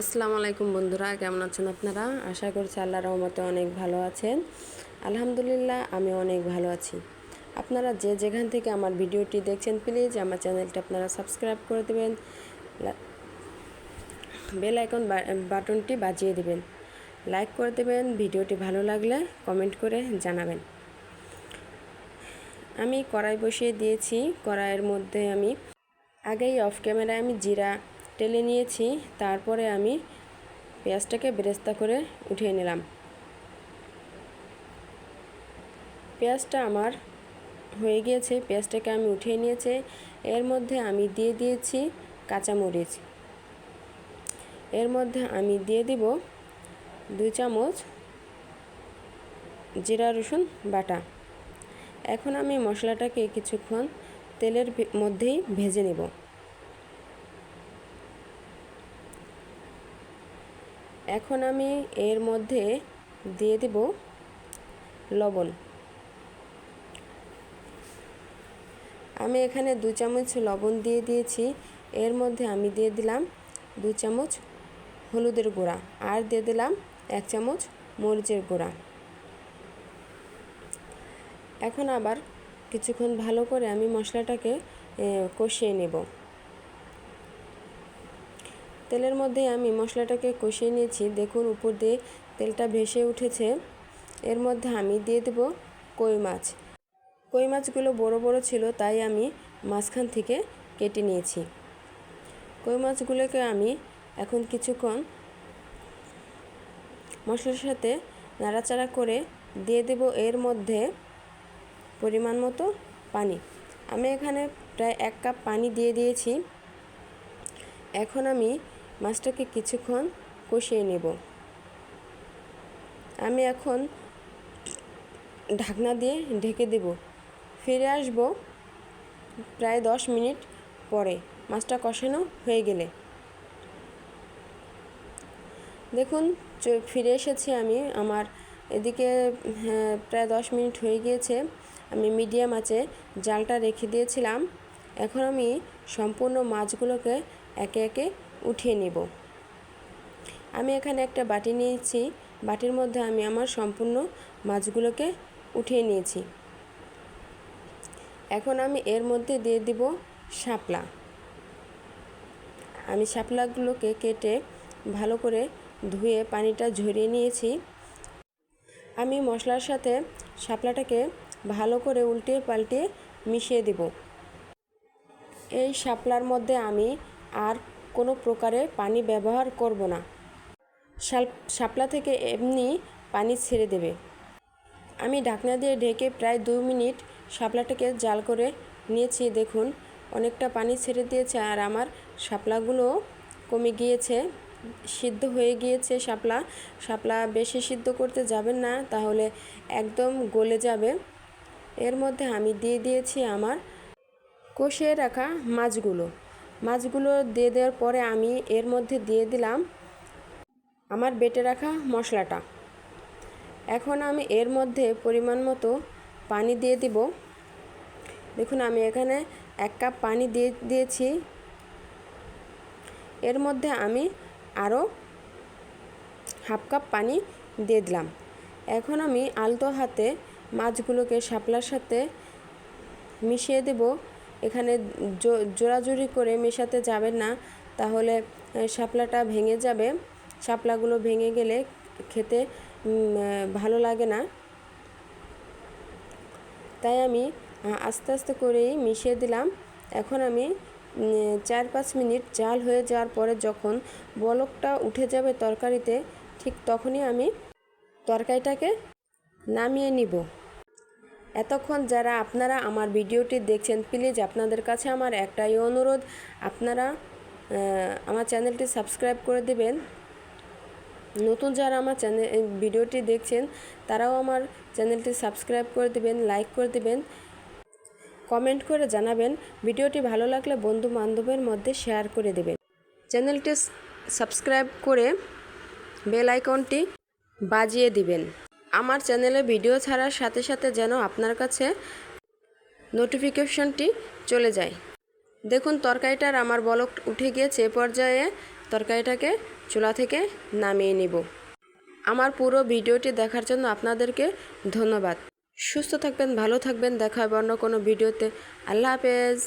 আসসালামু আলাইকুম বন্ধুরা, কেমন আছেন আপনারা? আশা করছি আল্লাহ রহমতে অনেক ভালো আছেন। আলহামদুলিল্লাহ, আমি অনেক ভালো আছি। আপনারা যে যেখান থেকে আমার ভিডিওটি দেখছেন প্লিজ আমার চ্যানেলটা আপনারা সাবস্ক্রাইব করে দেবেন বেল আইকন বাটনটি বাজিয়ে দেবেন লাইক করে দেবেন, ভিডিওটি ভালো লাগলে কমেন্ট করে জানাবেন। আমি কড়াই বসিয়ে দিয়েছি, কড়াইয়ের মধ্যে আমি আগেই অফ ক্যামেরায় আমি জিরা টেলে নিয়েছি, তারপরে আমি পেঁয়াজটাকে বেরেস্তা করে উঠিয়ে নিলাম। পেঁয়াজটা আমার হয়ে গিয়েছে, পেঁয়াজটাকে আমি উঠিয়ে নিয়েছি। এর মধ্যে আমি দিয়ে দিয়েছি কাঁচামরিচ। এর মধ্যে আমি দিয়ে দিব দুই চামচ জিরা রসুন বাটা। এখন আমি মশলাটাকে কিছুক্ষণ তেলের মধ্যেই ভেজে নেব। এখন আমি এর মধ্যে দিয়ে দেব লবণ। আমি এখানে দু চামচ লবণ দিয়ে দিয়েছি। এর মধ্যে আমি দিয়ে দিলাম দু চামচ হলুদের গুঁড়া আর দিয়ে দিলাম এক চামচ মরিচের গুঁড়া। এখন আবার কিছুক্ষণ ভালো করে আমি মশলাটাকে কষিয়ে নেব। তেলের মধ্যে আমি মশলাটাকে কষিয়ে নিয়েছি। দেখুন, উপর দিয়ে তেলটা ভেসে উঠেছে। এর মধ্যে আমি দিয়ে দেব কই মাছ। কই মাছগুলো বড় বড় ছিল, তাই আমি মাঝখান থেকে কেটে নিয়েছি। কই মাছগুলোকে আমি এখন কিছুক্ষণ মশলার সাথে নাড়াচাড়া করে দিয়ে দেব। এর মধ্যে পরিমাণ মতো পানি। আমি এখানে প্রায় এক কাপ পানি দিয়ে দিয়েছি। এখন আমি মাছটাকে কিছুক্ষণ কষিয়ে নেব। আমি এখন ঢাকনা দিয়ে ঢেকে দেব। ফিরে আসব প্রায় দশ মিনিট পরে। মাছটা কষানো হয়ে গেলে। দেখুন ফিরে এসেছি আমি। আমার এদিকে হ্যাঁ, প্রায় দশ মিনিট হয়ে গিয়েছে। আমি মিডিয়াম আছে জালটা রেখে দিয়েছিলাম। এখন আমি সম্পূর্ণ মাছগুলোকে একে একে উঠিয়ে নেব। আমি এখানে একটা বাটি নিয়েছি। বাটির মধ্যে আমি আমার সম্পূর্ণ মাছগুলোকে উঠিয়ে নিয়েছি। এখন আমি এর মধ্যে দিয়ে দিব শাপলা। আমি শাপলাগুলোকে কেটে ভালো করে ধুয়ে পানিটা ঝরিয়ে নিয়েছি। আমি মশলার সাথে শাপলাটাকে ভালো করে উল্টে পাল্টে মিশিয়ে দেব। এই শাপলার মধ্যে আমি আর কোনো প্রকারে পানি ব্যবহার করব না। শাপলা থেকে এমনি পানি ছেড়ে দেবে। আমি ঢাকনা দিয়ে ঢেকে প্রায় দু মিনিট শাপলাটাকে জাল করে নিয়েছি। দেখুন, অনেকটা পানি ছেড়ে দিয়েছে আর আমার শাপলাগুলো কমে গিয়েছে, সিদ্ধ হয়ে গিয়েছে শাপলা। শাপলা বেশি সিদ্ধ করতে যাবেন না, তাহলে একদম গলে যাবে। এর মধ্যে আমি দিয়ে দিয়েছি আমার কষিয়ে রাখা মাছগুলো। মাছগুলো দিয়ে দেওয়ার পরে আমি এর মধ্যে দিয়ে দিলাম আমার বেটে রাখা মশলাটা। এখন আমি এর মধ্যে পরিমাণ মতো পানি দিয়ে দিব। দেখুন, আমি এখানে এক কাপ পানি দিয়ে দিয়েছি। এর মধ্যে আমি আরও হাফ কাপ পানি দিয়ে দিলাম। এখন আমি আলতো হাতে মাছগুলোকে শাপলার সাথে মিশিয়ে দেব। এখানে জোড়াজুড়ি করে মেশাতে যাবেন না, তাহলে শাপলাটা ভেঙে যাবে। শাপলাগুলো ভেঙে গেলে খেতে ভালো লাগে না। তাই আমি আস্তে আস্তে করেই মিশিয়ে দিলাম। এখন আমি চার পাঁচ মিনিট জাল হয়ে যাওয়ার পরে যখন বলকটা উঠে যাবে তরকারিতে, ঠিক তখনই আমি তরকারিটাকে নামিয়ে নিব। এতক্ষণ যারা আপনারা আমার ভিডিওটি দেখছেন প্লিজ আপনাদের কাছে আমার একটাই অনুরোধ, আপনারা আমার চ্যানেলটি সাবস্ক্রাইব করে দেবেন। নতুন যারা আমার চ্যানেল ভিডিওটি দেখছেন, তারাও আমার চ্যানেলটি সাবস্ক্রাইব করে দেবেন লাইক করে দেবেন কমেন্ট করে জানাবেন, ভিডিওটি ভালো লাগলে বন্ধু বান্ধবের মধ্যে শেয়ার করে দেবেন। চ্যানেলটি সাবস্ক্রাইব করে বেল আইকনটি বাজিয়ে দিবেন। আমার চ্যানেলে ভিডিও ছাড়ার সাথে সাথে যেন আপনার কাছে নোটিফিকেশনটি চলে যায়। দেখুন, তরকারিটার আমার বলক উঠে গিয়েছে পর্যায়ে তরকারিটাকে চুলা থেকে নামিয়ে নিব। আমার পুরো ভিডিওটি দেখার জন্য আপনাদেরকে ধন্যবাদ। সুস্থ থাকবেন, ভালো থাকবেন, দেখা হবে অন্য কোনো ভিডিওতে। আল্লাহ হাফেজ।